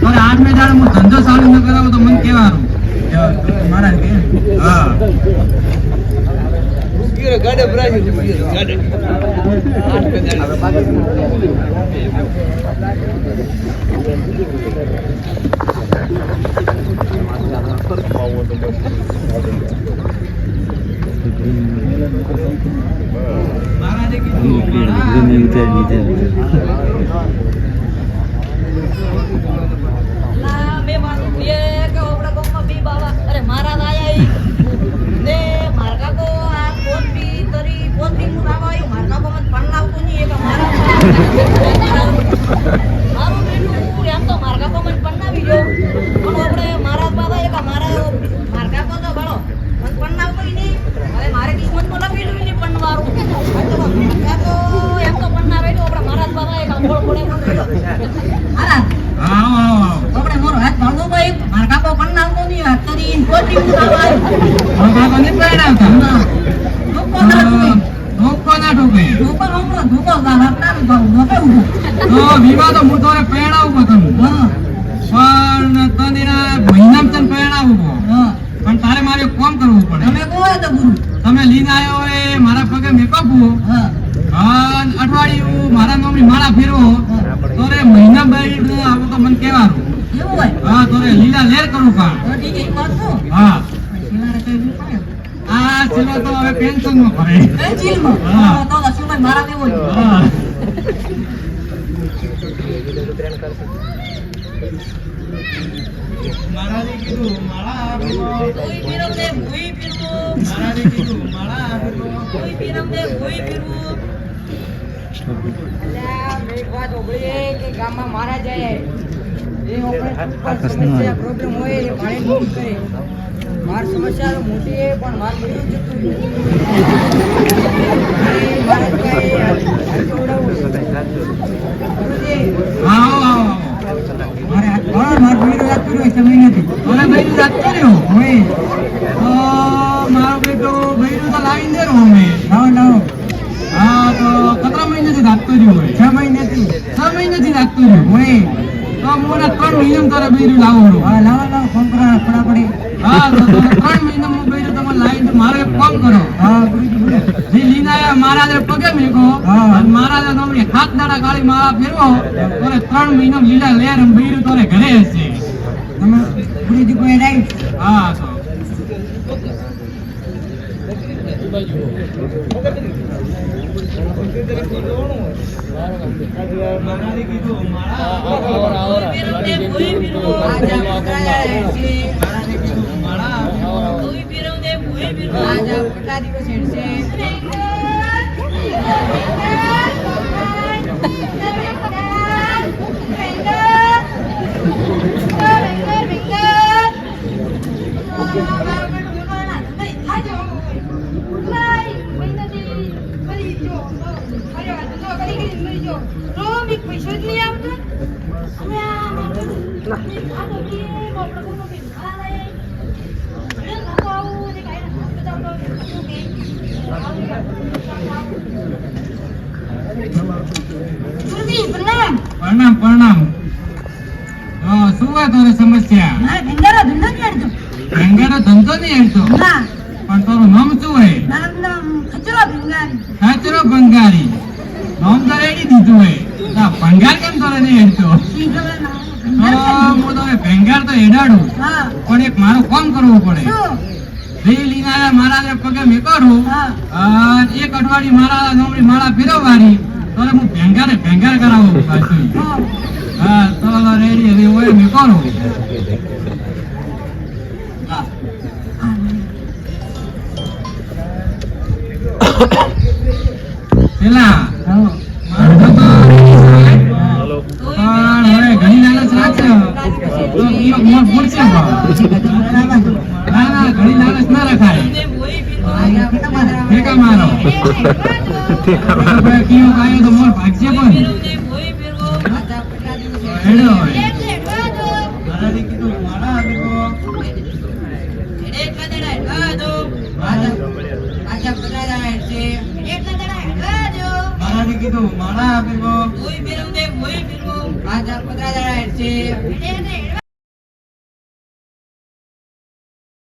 પણ આઠમે દાડે હું ધંધો ચાલુ ન કરાવું તો મને કેવાનું મારા કે? હા. કીધું મારા ના, બે માણસો બે કે આપણા ગામમાં બે બાવા. અરે મારા દાયા ઈ. ને મારા કાકો આ પોતરી, તરી, પોતરી નું નામ આવ્યું. મારા કાકો મને પરણાવતો નહીં, એ કે મારા મારું બેટું એમ તો મારા તો તો તો તો તો વિવાહ તો હું તોરે પરણાવું બધું. પણ તને મહિનામાં તને પરણાવું પણ તારે મારે કોમ કરવું પડે. તમે તો ગુરુ? તમે લીન આવ્યો એ મારા પગે મેકઅપ હો. અઠવાડિયું મારા નામની માળા ફેરવો. તોરે મહિના બાઈ આવું તો મને કહેવાનું. હોય? હા તોરે લીલા લેર કરું કામ તો ઠીક છે, એક વાત કહું. હા શિવારે કઈ બી પડે. આ સિવાય તો હવે પેન્શનમાં ભરે એ ચીલમાં. હા. તો તો મારા જેવો હા મહારાજે કીધું માળા આપો કોઈ પીરમ ને ભૂઈ પીરવું. મહારાજે કીધું માળા આપો કોઈ પીરમ ને ભૂઈ પીરવું. અલ્યા, મેં એક વાત સાંભળી કે ગામમાં મારા જાય પ્રોબ્લેમ હોય એ મારે દૂર કરે માર સમસ્યા મોટી છે પણ માર બધું. એ છે. મહિનાથી રાખતો રહ્યો હોય તો મને ત્રણ મહિનામાં તારે બૈરું લાવો હા લાવો લાવો ફોન કરો ફટાફડી હા તો તમે ત્રણ હું બૈરું તમારે લાઈન મારે ફોન કરો. હા જે લીને મહારાજે પગે મેકો મહારાજે તમને હાથ દાડા કાળી માળા ફેરવો તોરે ત્રણ મહિનામાં લીલા લેર અને બૈરું તોરે ઘરે હશે. તમે રાઈટ હા તો. કીધું પીરવું. આજા પકડાયા છે મહારાજે કીધું માળા કોઈ પીરમ ને ભૂઈ પીરવું. આજા કેટલા દિવસ હેડશે પ્રણામ પ્રણામ. શું વાત તારી સમસ્યા? ધંધો નહીં અડતો. ભેંગાનો ધંધો નહીં પણ તારું નામ શું હોય? કચરો નામ ખચરો ભંગારી. નામ તો રેડી દીધું હોય. ભંગાર કેમ તારે નહીં ના. તો તમે ભેંગાર તો હેડાડું. હા. પણ એક મારું કામ કરવું પડે. લીને આવ્યા મહારાજે પગે મેકાડું એક અઠવાડિયું મારા નોકરી માળા ફેરવવાની. તો હું ભેંગારે ભેંગાર કરાવું પાછું. હા. તો રેડી હવે હોય મેકાડું હા. પેલા ઠેકા મારો કીયો કાયો તો મોર ભાગશે પણ. હેડો આજા એને